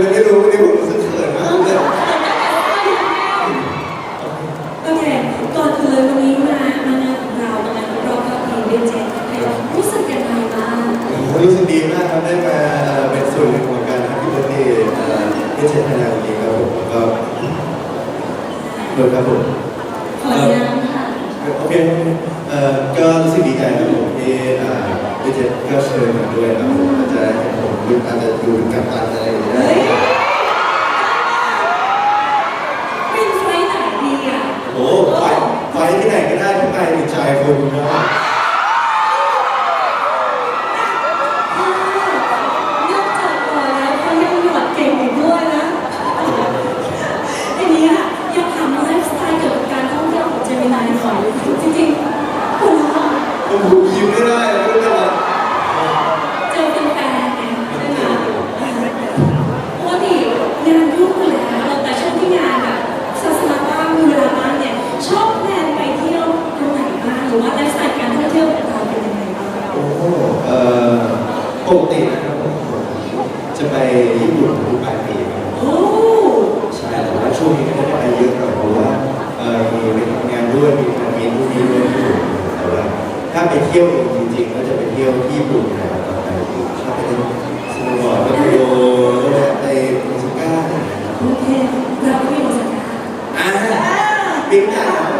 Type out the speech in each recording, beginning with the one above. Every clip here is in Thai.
Pero quiero ไปไปที่ไหนก็ได้ที่ไปถึงชายคนนะ tiếng nào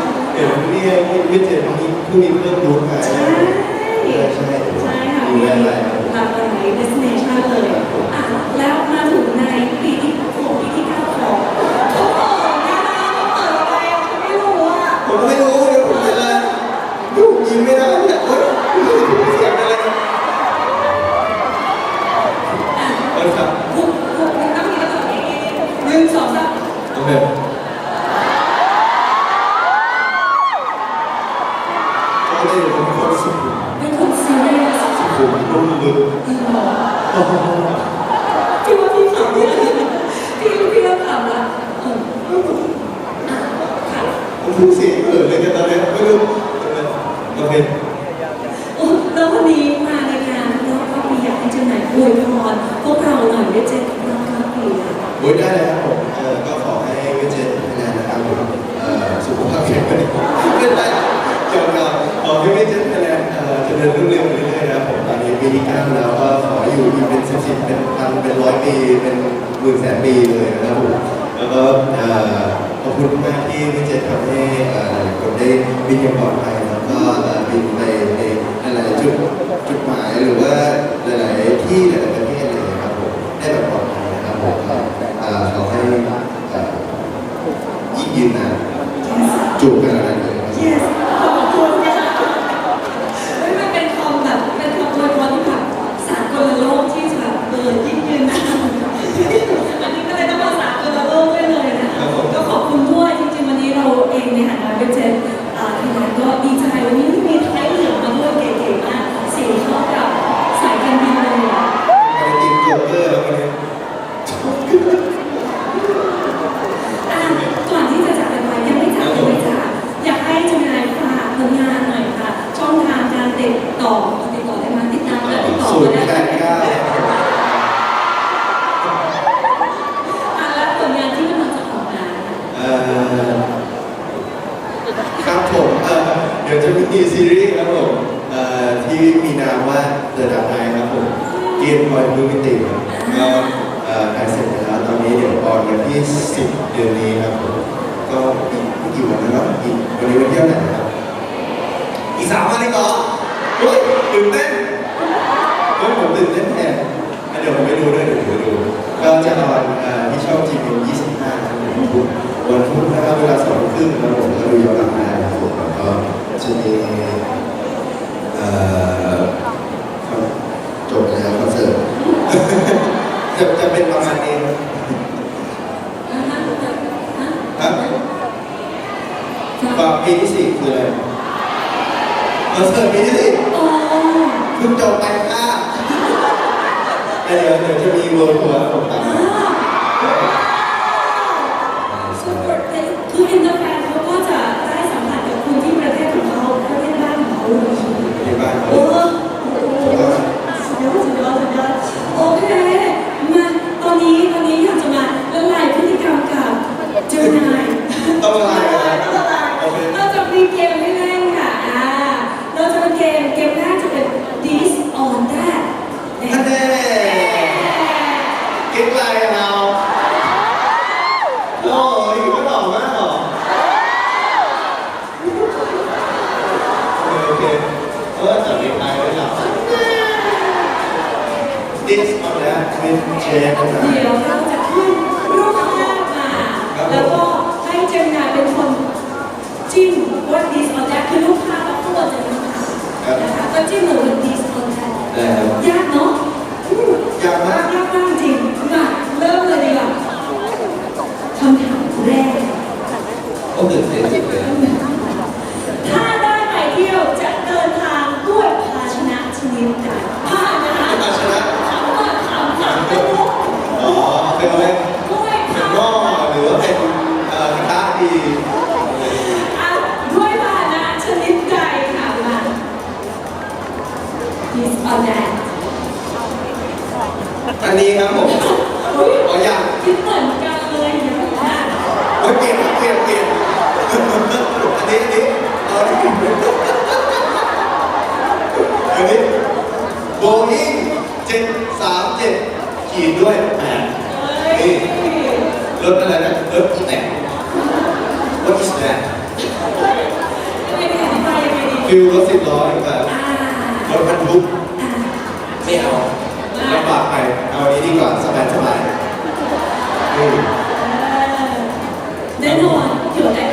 ที่ไม่เจอน้องทีก็มีเรื่องรู้ไปูมันพี่ว่าพี่ขำพี่พี่พี่เริ่มขำละผมรู้เสียเกิดเลยแต่ตอนแรกไม่รู้โอนเป็นแล้ววันนี้มาในงานแล้วก็มีอยากให้เจ้าไหนอวยพรพวกเราหน่อยได้เจอกันบ้างครับพี่โอวยได้เลยครับผมก็ขอให้เวเจนทำงานนะครับสุขภาพแข็งแรงไม่ได้เกี่ยวกับขอให้เวเจนทำงาน เดินรุ่งเรืองไปเรื่อยนะครับผมตอนนี้ปีที่เก้าแล้วก็ขออยู่อีกเป็นสิบสิบเป็นพันเป็นร้อยปีเป็นหมื่นแสนปีเลยนะครับผมแล้วก็ขอบคุณมากที่พี่เจตทำให้เอ่ลาคนได้บินอย่างปลอดภัยแล้วก็บินไปในหลายจุดจุดหมายหรือว่าหลายๆที่หลายประเทศอะย่าเลยครับผมได้แบบปลอดภัยนะครับผมเอ่ขอให้เอ่ยิ่งยืนนานจูบกัน แน่นอนวิชอบจีวี25นะครับวันพุธนะครับเวลาสองครึ่งเรา this on that with เชฟเดี๋ยวเราจะขึ้นรูปภาพมาแล้วก็ให้เจมนาเป็นคนจิ้มว่า this or that คือรูปภาพแล้วตัวจะมีครับนะคะก็จิ้มเลยว่า this or that ไยากเนาะยากมาก ยากมากจริงมาเริ่มเลยดีกว่าคำถามแรก ก็ตื่นเต้นจังเลยันนี้ครับผมอ๋อย่างคิดเหมือนกันเลยเนี่ย่าโปลี่ยนเปลี่ยนเปลี่ยนอันนี้อันนี้อันนี้อันี้โบอิ้เจ็ดสามเจ็ดขีดด้วยแปดนี่รถอะไรนะรถแต่ง What is that ฟิลรถสิบล้อแบบรถบรรทุกไม่เอาลำบากไป วันนี้ดีกว่าสบายสบาย เด่นหน่อยถือว่ได้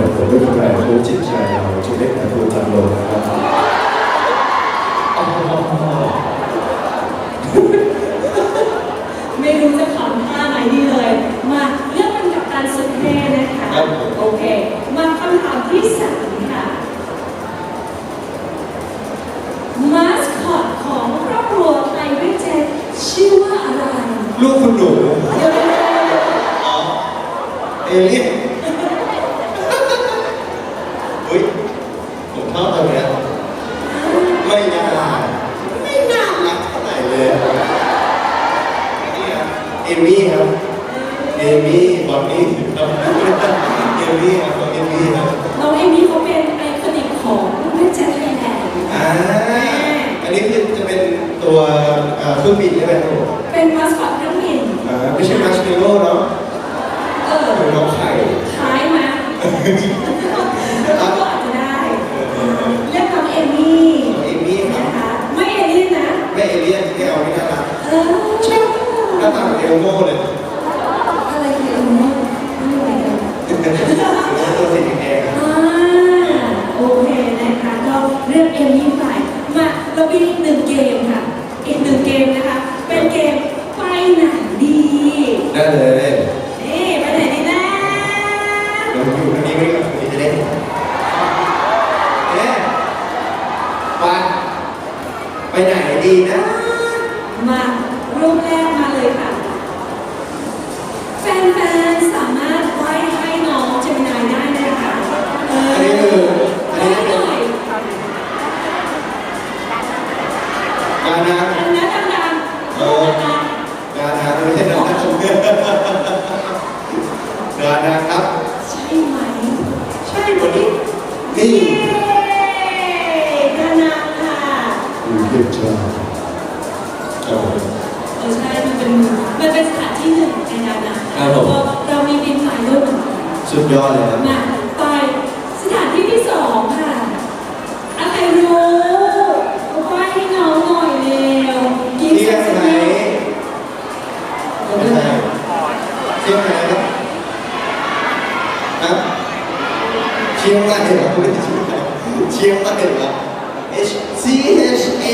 我就是在约大下。้องตัวเนี้ยไม่น่าไม่น่ารักเท่าไหร่เลยเอมี่ครับเอมี่บอนนี่ครับเอมี่ครับเอมี่ครับน้องเอมี่เขาเป็นไนคอนิกของเพื่อนจนนี่แไทลนอันนี้จะเป็นตัวเครื่องบินใช่ไหมครับผมเป็นมาสคอตเครื่องบินอ่าไม่ใช่มาร์ชเมลโล่เนาะเออเป็นน้องไข่คล้ายม โง่เลยอะไรคือโง่ตัวสีแดงอ่โอเคนะคะก็เรื่อเอ็มยิ่ไปมาเรามีอีหนึ่งเกมค่ะ อีกหนึ่งเกมนะคะ เป็นเกมไปไหนดีได้เลยนี่ไปไหนดีนะเดี๋อยู่ตรงนี้ไม่กับนี้จะได้เอ๊ะไปไปไหนดีนะ มารูปแรกมาเลยค่ะ มนี่เย้ดานาค่ะอืมเด็กจ้าโอ้เออใช่มันเป็นมันเป็นสถานที่หนึ่งในดานาครับผม เราเรามีบินไฟด้วยเหมือนกันสุดยอดเลยครับมาไปสถานที่ที่สองค่ะอะไรรู้ไหว้ให้น้องหน่อยเร็วยิ้ม เชียง สัก ไหม นิด ไม่ใช่เชียงไหมครับครับเชียงใหม่เหรอไม่ใช่เชียงใหม่เชียงใหม่เหรอ H C H A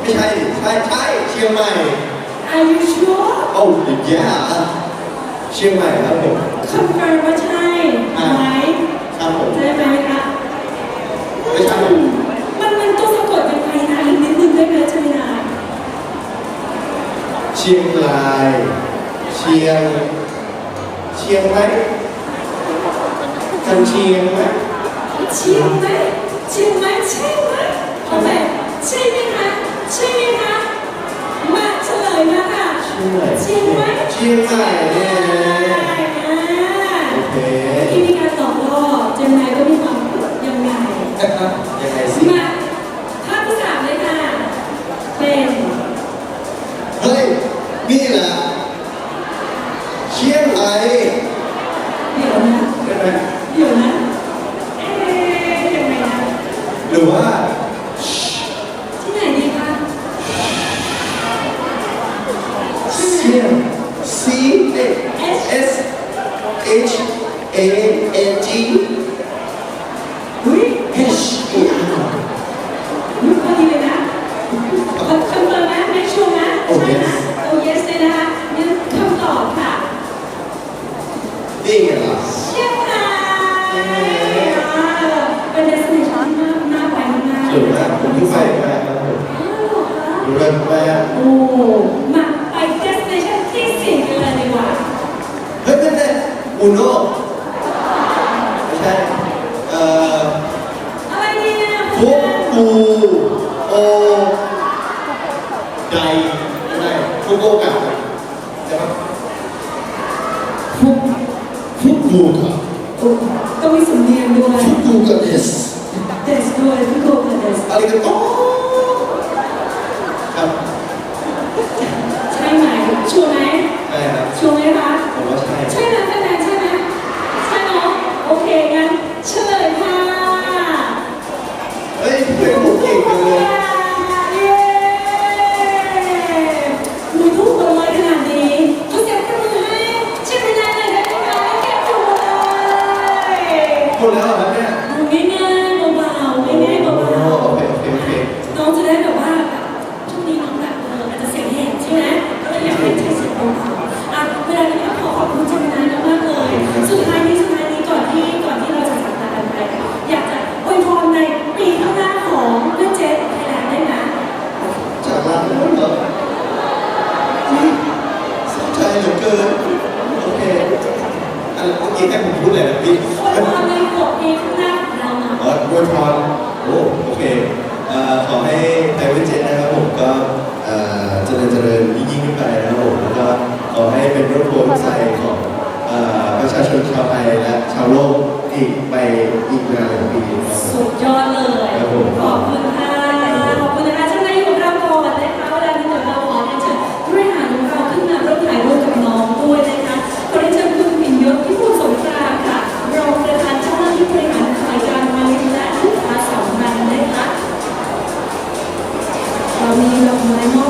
ไม่ใช่ใช่ใช่เชียงใหม่ Are you sure โอ้ยแย่เชียงใหม่ครับผม confirm ว่าใช่ไหมครับผมใช่ไหมคะไม่ใช่มันมันต้องสะกดเป็นไทยนะอีกนิดนึงได้ไหมใช่ไหมนะเชียงราย เชียง เชียงไหมกันเชียงไหมเชียงไหมเชียงไหมใช่ไหมโอเคใช่ไหม เชียงใหม่เนี่ยอ่าโอเคที่มีการตอบรอบเจมนายก็มีความยังไงยังไงสิมาภาพที่สามเลยค่ะ เป็น เฮ้ย นี่แหละเชียงใหม่ เดี๋ยวนะ ใช่ไหม เดี๋ยวนะ เอ๊ะยังไงนะ หรือว่า ที่ไหนดีคะ เชียง C S H A N G อุ้ย H A R อุ้ยพอดีเลยนะคอนเฟิร์มนะไม่ชัวร์นะโอ้ ใช่ yes นะโอ้ yes เลยนะคะงั้นคำตอบค่ะ นี่ไงล่ะเชียงรายอ่าเป็น destination ที่น่าน่าไปมากๆสวยมากผมเพิ่งไปมาครับผมอ้าวเหรอคะดูเรื่องแม่โอ้ วงใจของประชาชนชาวไทยและชาวโลกอีกไปอีกนานหลายปีสุดยอดเลย ขอบคุณค่ะ ขอบคุณนะคะท่านนายกเราก่อนนะคะเวลาที่เราขอเชิญผู้บริหารของเราขึ้นมาร่วมถ่ายรูปกับน้องด้วยนะคะขอเชิญคุณปิ่นยศที่ผู้สงกรานค่ะรองประธานเจ้าหน้าที่บริหารฝ่ายการเงินและลูกค้าสองนันนะคะเรามีดอกไม้มอบ